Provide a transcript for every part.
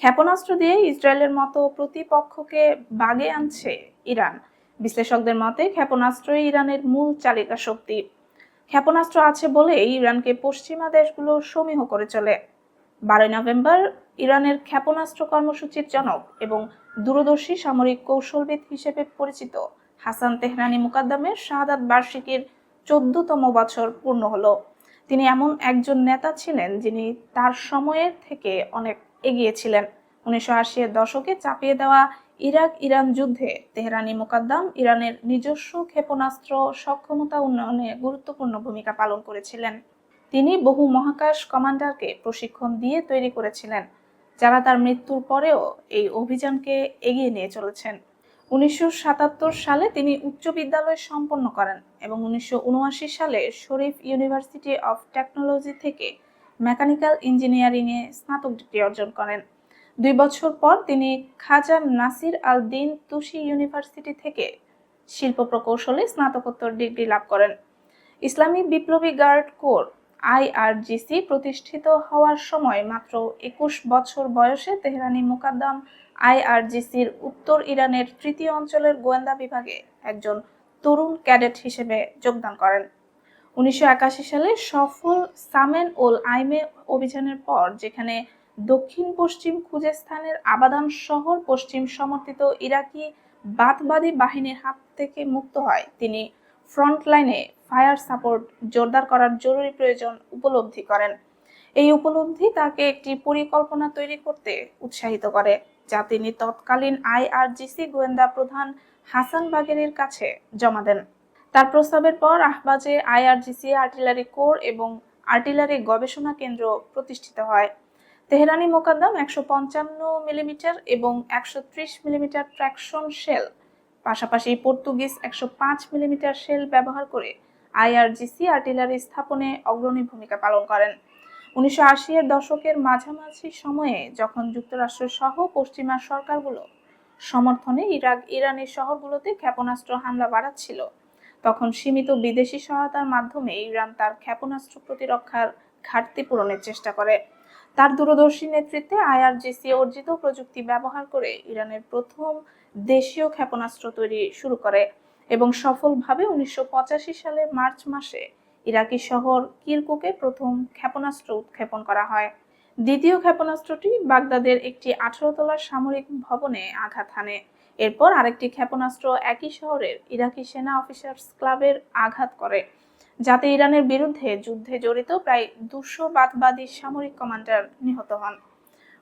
ক্ষেপণাস্ত্র দিয়ে ইসরায়েলের মতো প্রতিপক্ষকে বাগে আনছে ইরান। বিশ্লেষকদের মতে, ক্ষেপণাস্ত্রই ইরানের মূল চালিকা শক্তি। ক্ষেপণাস্ত্র আছে বলেই ইরানকে পশ্চিমা দেশগুলো সমীহ করে চলে। বারোই নভেম্বর, ইরানের ক্ষেপণাস্ত্র কর্মসূচির জনক এবং দূরদর্শী সামরিক কৌশলবিদ হিসেবে পরিচিত হাসান তেহরানি মুকাদ্দামের শাহাদাত বার্ষিকীর চোদ্দতম বছর পূর্ণ হলো। তিনি এমন একজন নেতা ছিলেন যিনি তার সময়ের থেকে অনেক এগিয়ে ছিলেন উনিশশো আশির দশকে চাপিয়ে দেওয়া ইরাক ইরান যুদ্ধে তেহরানি মোকাদ্দাম ইরানের নিজস্ব ক্ষেপণাস্ত্র সক্ষমতা উন্নয়নে গুরুত্বপূর্ণ ভূমিকা পালন করেছিলেন। তিনি বহু মহাকাশ কমান্ডারকে প্রশিক্ষণ দিয়ে তৈরি করেছিলেন, যারা তার মৃত্যুর পরেও এই অভিযানকে এগিয়ে নিয়ে চলেছেন। উনিশশো সাতাত্তর সালে তিনি উচ্চ বিদ্যালয় সম্পন্ন করেন। এবং উনিশশো উনআশি সালে শরীফ ইউনিভার্সিটি অফ টেকনোলজি থেকে মেকানিক্যাল ইঞ্জিনিয়ারিংয়ে স্নাতক ডিগ্রি অর্জন করেন। দুই বছর পর তিনি খাজা নাসির আল দিন তুষি ইউনিভার্সিটি থেকে শিল্প প্রকৌশলে স্নাতকোত্তর ডিগ্রি লাভ করেন। ইসলামী বিপ্লবী গার্ড কোর আইআরজিসি প্রতিষ্ঠিত হওয়ার সময় মাত্র একুশ বছর বয়সে তেহরানি মুকাদ্দাম আইআরজিসির উত্তর ইরানের তৃতীয় অঞ্চলের গোয়েন্দা বিভাগে একজন তরুণ ক্যাডেট হিসেবে যোগদান করেন। উনিশশো একাশি সালে সফল সামেন ওল আইমে অভিযানের পর যেখানে দক্ষিণ পশ্চিম খুজেস্তানের আবাদান শহর পশ্চিম সমর্থিত ইরাকি বাতবাদী বাহিনীর হাত থেকে মুক্ত হয়। তিনি ফ্রন্ট লাইনে ফায়ার সাপোর্ট জোরদার করার জরুরি প্রয়োজন উপলব্ধি করেন। এই উপলব্ধি তাকে একটি পরিকল্পনা তৈরি করতে উৎসাহিত করে, যা তিনি তৎকালীন আইআরজিসি গোয়েন্দা প্রধান হাসান বাগেরির কাছে জমা দেন। তার প্রস্তাবের পর আহবাজে আইআরজিসি আর্টিলারি কোর এবং আর্টিলারি গবেষণা কেন্দ্র প্রতিষ্ঠিত হয়। তেহরানি মোকাদ্দাম একশো পঞ্চান্ন মিলিমিটার এবং একশো ত্রিশ মিলিমিটার ট্র্যাকশন শেল, পাশাপাশি পর্তুগিজ একশো পাঁচ মিলিমিটার শেল ব্যবহার করে আইআরজিসি আর্টিলারি স্থাপনে অগ্রণী ভূমিকা পালন করেন। উনিশশো আশি এর দশকের মাঝামাঝি সময়ে যখন যুক্তরাষ্ট্র সহ পশ্চিমা সরকারগুলো সমর্থনে ইরাক, ইরানের শহরগুলোতে ক্ষেপণাস্ত্র হামলা বাড়াচ্ছিল। তখন সীমিত বিদেশি সহায়তার মাধ্যমে ইরান তার ক্ষেপণাস্ত্র প্রতিরক্ষার ঘাটতি পূরণের চেষ্টা করে। তার দূরদর্শী নেতৃত্বে আইআরজিসি অর্জিত প্রযুক্তি ব্যবহার করে ইরানের প্রথম দেশীয় ক্ষেপণাস্ত্র তৈরি শুরু করে এবং সফলভাবে উনিশশো পঁচাশি সালের মার্চ মাসে ইরাকি শহর কিরকুকে প্রথম ক্ষেপণাস্ত্র উৎক্ষেপণ করা হয়। দ্বিতীয় ক্ষেপণাস্ত্রটি বাগদাদের একটি আঠারো তলার সামরিক ভবনে আঘাত হানে। এরপর আরেকটি ক্ষেপণাস্ত্র একই শহরের ইরাকি সেনা অফিসার্স ক্লাবের আঘাত করে। যাতে ইরানের বিরুদ্ধে যুদ্ধে জড়িত প্রায় দুশো বাদবাদী সামরিক কমান্ডার নিহত হন।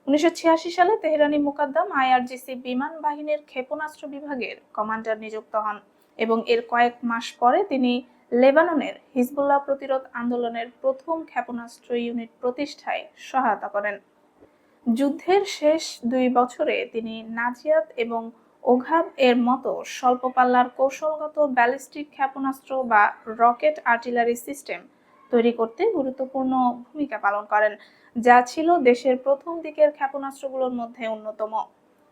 উনিশশো ছিয়াশি সালে তেহরানি মুকাদ্দাম আইআরজিসি বিমান বাহিনীর ক্ষেপণাস্ত্র বিভাগের কমান্ডার নিযুক্ত হন এবং এর কয়েক মাস পরে তিনি লেবাননের হিজবুল্লাহ প্রতিরোধ আন্দোলনের প্রথম ক্ষেপণাস্ত্র ইউনিট প্রতিষ্ঠায় সহায়তা করেন। যুদ্ধের শেষ দুই বছরে তিনি নাজিয়াত এবং ওঘাব এর মতো স্বল্প পাল্লার কৌশলগত ব্যালিস্টিক ক্ষেপণাস্ত্র বা রকেট আর্টিলারি সিস্টেম তৈরি করতে গুরুত্বপূর্ণ ভূমিকা পালন করেন, যা ছিল দেশের প্রথম দিকের ক্ষেপণাস্ত্রগুলোর মধ্যে অন্যতম।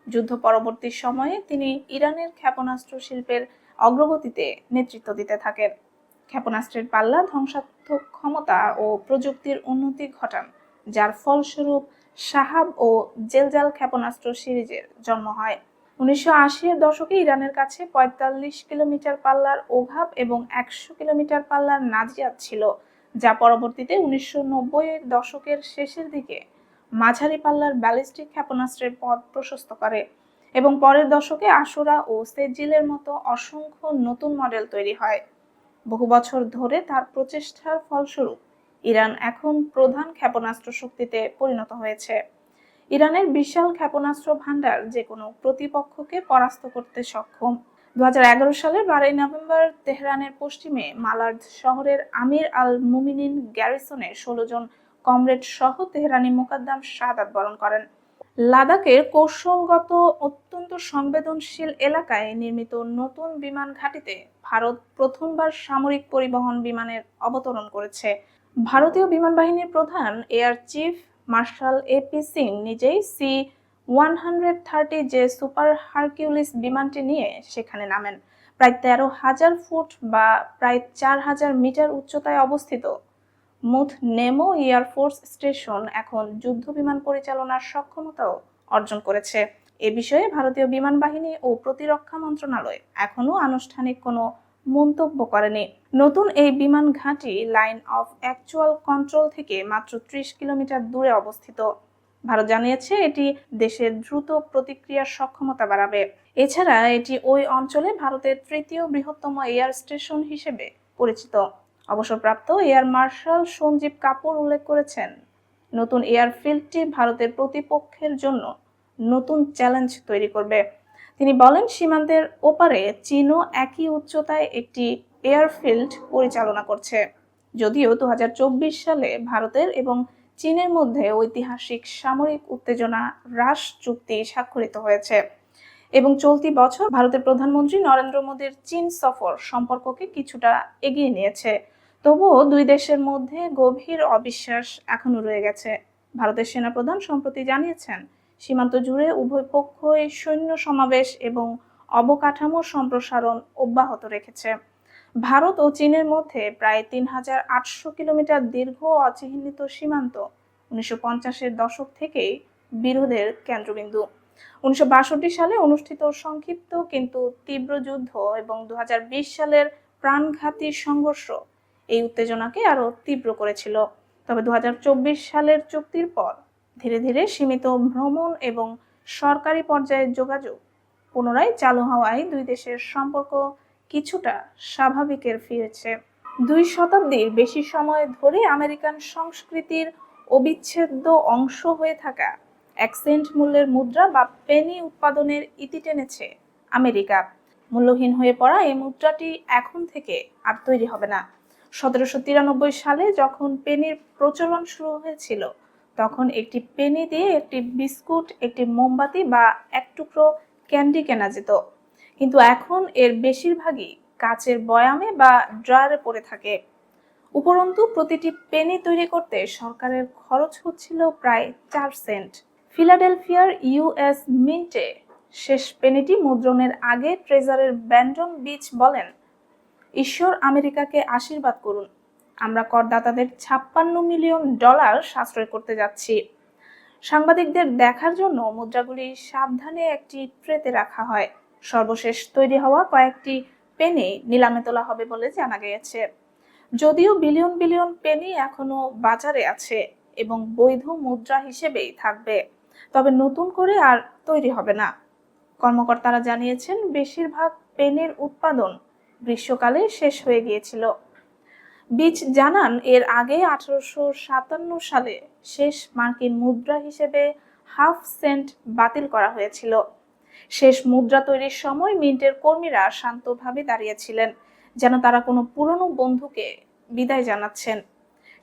যুদ্ধ পরবর্তী সময়ে তিনি ইরানের ক্ষেপণাস্ত্র শিল্পের অগ্রগতিতে নেতৃত্ব দিতে থাকেন। ক্ষেপণাস্ত্রের পাল্লা, ধ্বংসাত্মক ক্ষমতা ও প্রযুক্তির উন্নতি ঘটান, যার ফলস্বরূপ সাহাব ও জেলজাল ক্ষেপণাস্ত্র সিরিজের জন্ম হয়। উনিশশো এর দশকে ইরানের কাছে পঁয়তাল্লিশ কিলোমিটার পাল্লার ওঘাব এবং একশো কিলোমিটার পাল্লার নাজিয়াত ছিল, যা পরবর্তীতে উনিশশো এর দশকের শেষের দিকে মাঝারি পাল্লার ব্যালিস্টিক ক্ষেপণাস্ত্রের পথ প্রশস্ত করে এবং পরের দশকে আশুরা ও সেজিলের মতো অসংখ্য নতুন মডেল তৈরি হয়। বহু বছর ধরে তার প্রচেষ্টার ফলস্বরূপ ইরান এখন প্রধান ক্ষেপণাস্ত্র শক্তিতে পরিণত হয়েছে। ইরানের বিশাল ক্ষেপণাস্ত্র ভান্ডার যে কোনো প্রতিপক্ষকে পরাস্ত করতে সক্ষম। দু হাজার এগারো সালের বারোই নভেম্বর তেহরানের পশ্চিমে মালার্দ শহরের আমির আল মুমিনিন গ্যারিসনে ষোলো জন কমরেড সহ তেহরানি মোকাদ্দাম শাহাদাত বরণ করেন। লাদাখের কৌশলগত, অত্যন্ত সংবেদনশীল এলাকায় নির্মিত নতুন বিমান ঘাঁটিতে ভারত প্রথমবার সামরিক পরিবহন বিমানের অবতরণ করেছে। ভারতীয় বিমান বাহিনীর প্রধান air chief marshal AP Singh নিজেই সি ওয়ান হান্ড্রেড থার্টি যে সুপার হারকিউলিস বিমানটি নিয়ে সেখানে নামেন। প্রায় তেরো হাজার ফুট বা প্রায় চার হাজার মিটার উচ্চতায় অবস্থিত মুথ নেমো এয়ারফোর্স স্টেশন এখন যুদ্ধ বিমান পরিচালনার সক্ষমতাও অর্জন করেছে। এ বিষয়ে ভারতীয় বিমান বাহিনী ও প্রতিরক্ষা মন্ত্রণালয় এখনও আনুষ্ঠানিক কোনো মন্তব্য করেনি। নতুন এই বিমান ঘাঁটি লাইন অফ অ্যাকচুয়াল কন্ট্রোল থেকে মাত্র ত্রিশ কিলোমিটার দূরে অবস্থিত। ভারত জানিয়েছে এটি দেশের দ্রুত প্রতিক্রিয়ার সক্ষমতা বাড়াবে। এছাড়া এটি ওই অঞ্চলে ভারতের তৃতীয় বৃহত্তম এয়ার স্টেশন হিসেবে পরিচিত। অবসরপ্রাপ্ত এয়ার মার্শাল সঞ্জীব কাপুর উল্লেখ করেছেন, নতুন এয়ারফিল্ডটি ভারতের প্রতিপক্ষের জন্য নতুন চ্যালেঞ্জ তৈরি করবে। তিনি বলেন, সীমান্তের ওপারে চীনও একই উচ্চতায় একটি এয়ারফিল্ড পরিচালনা করছে। যদিও দু হাজার চব্বিশ সালে ভারতের এবং চীনের মধ্যে ঐতিহাসিক সামরিক উত্তেজনা হ্রাস চুক্তি স্বাক্ষরিত হয়েছে এবং চলতি বছর ভারতের প্রধানমন্ত্রী নরেন্দ্র মোদীর চীন সফর সম্পর্ককে কিছুটা এগিয়ে নিয়েছে। তবুও দুই দেশের মধ্যে গভীর অবিশ্বাস এখনও রয়ে গেছে। ভারতের সেনাপ্রধান সম্প্রতি জানিয়েছেন, সীমান্ত জুড়ে উভয় পক্ষই সৈন্য সমাবেশ এবং অবকাঠামো সম্প্রসারণ অব্যাহত রেখেছে। ভারত ও চীনের মধ্যে প্রায় তিন হাজার আটশো কিলোমিটার দীর্ঘ অচিহ্নিত সীমান্ত উনিশশো পঞ্চাশের দশক থেকেই বিরোধের কেন্দ্রবিন্দু। উনিশশো বাষট্টি সালে অনুষ্ঠিত সংক্ষিপ্ত কিন্তু তীব্র যুদ্ধ এবং দু হাজার বিশ সালের প্রাণঘাতী সংঘর্ষ এই উত্তেজনাকে আরও তীব্র করেছিল। তবে দু হাজার চব্বিশ সালের চুক্তির পর ধীরে ধীরে সীমিত ভ্রমণ এবং সরকারি পর্যায়ের যোগাযোগ পুনরায় চালু হওয়ায় দুই দেশের সম্পর্ক কিছুটা স্বাভাবিকের ফিরেছে। দুই শতাব্দীর বেশি সময় ধরে আমেরিকান সংস্কৃতির অবিচ্ছেদ্য অংশ হয়ে থাকা অ্যাকসেন্ট মূল্যের মুদ্রা বা পেনি উৎপাদনের ইতি টেনেছে আমেরিকা। মূল্যহীন হয়ে পড়া এই মুদ্রাটি এখন থেকে আর তৈরি হবে না। সতেরোশো তিরানব্বই সালে যখন পেনির প্রচলন শুরু হয়েছিল, তখন একটি পেনি দিয়ে একটি বিস্কুট, একটি মোমবাতি বা এক টুকরো ক্যান্ডি কেনা যেত। কিন্তু এখন এর বেশিরভাগই কাচের বয়ামে বা ড্রয়ারে পড়ে থাকে। উপরন্তু, প্রতিটি পেনি তৈরি করতে সরকারের খরচ হচ্ছিল প্রায় চার সেন্ট। ফিলাডেলফিয়ার ইউএস মিন্টে শেষ পেনিটি মুদ্রণের আগে ট্রেজারের ব্যান্ডন বিচ বলেন ঈশ্বর আমেরিকাকে আশীর্বাদ করুন। আমরা করদাতাদের ছাপ্পান্ন মিলিয়ন ডলার সাশ্রয় করতে যাচ্ছি। সাংবাদিকদের দেখার জন্য মুদ্রাগুলি সাবধানে একটি ট্রেতে রাখা হয়। সর্বশেষ তৈরি হওয়া কয়েকটি পেনি নিলামে তোলা হবে বলে জানা গিয়েছে। যদিও বিলিয়ন বিলিয়ন পেনি এখনও বাজারে আছে এবং বৈধ মুদ্রা হিসেবেই থাকবে, তবে নতুন করে আর তৈরি হবে না। কর্মকর্তারা জানিয়েছেন, বেশিরভাগ পেনের উৎপাদন গ্রীষ্মকালে শেষ হয়ে গিয়েছিল। বিচ জানান, এর আগে আঠারোশো সাতান্ন সালে শেষ মার্কিন মুদ্রা হিসেবে হাফ সেন্ট বাতিল করা হয়েছিল। শেষ মুদ্রা তৈরির সময় মিন্টের কর্মীরা শান্তভাবে দাঁড়িয়েছিলেন, যেন তারা কোনো পুরনো বন্ধুকে বিদায় জানাচ্ছেন।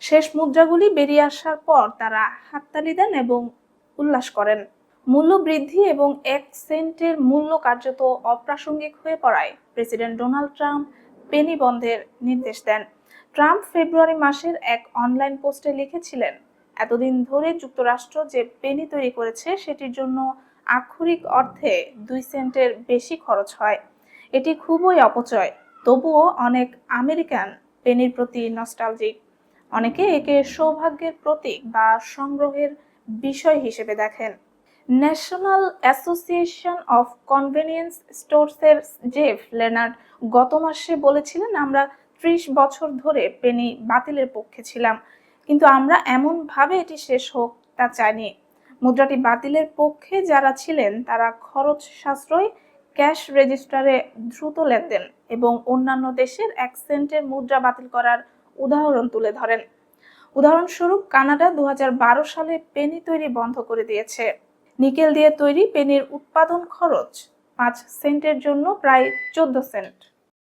শেষ মুদ্রাগুলি বেরিয়ে আসার পর তারা হাততালি দেন এবং উল্লাস করেন। মূল্য বৃদ্ধি এবং এক সেন্টের মূল্য কার্যত অপ্রাসঙ্গিক হয়ে পড়ায় প্রেসিডেন্ট ডোনাল্ড ট্রাম্প পেনি বন্ধের নির্দেশ দেন। ট্রাম্প ফেব্রুয়ারি মাসের এক অনলাইন পোস্টে লিখেছিলেন, এতদিন ধরে যুক্তরাষ্ট্র যে পেনি তৈরি করেছে, সেটির জন্য আক্ষরিক অর্থে দুই সেন্টের বেশি খরচ হয়। এটি খুবই অপচয়, তবুও অনেক আমেরিকান পেনির প্রতি নস্টালজিক। অনেকে একে সৌভাগ্যের প্রতীক বা সংগ্রহের বিষয় হিসেবে দেখেন। ন্যাশনাল অ্যাসোসিয়েশন অফ কনভেনিয়েন্স স্টোরসের জেফ লেনার্ড গত মাসে বলেছিলেন, আমরা ত্রিশ বছর ধরে পেনি বাতিলের পক্ষে ছিলাম, কিন্তু আমরা এমনভাবে এটি শেষ হোক তা চাইনি। মুদ্রাটি বাতিলের পক্ষে যারা ছিলেন, তারা খরচ সাশ্রয় ক্যাশ রেজিস্টারে দ্রুত লেনদেন এবং অন্যান্য দেশের এক সেন্টের মুদ্রা বাতিল করার উদাহরণ তুলে ধরেন। উদাহরণস্বরূপ, কানাডা দু হাজার বারো সালে পেনি তৈরি বন্ধ করে দিয়েছে। নিকেল দিয়ে তৈরি পেনের উৎপাদন খরচ পাঁচ সেন্টের জন্য প্রায় চোদ্দ সেন্ট।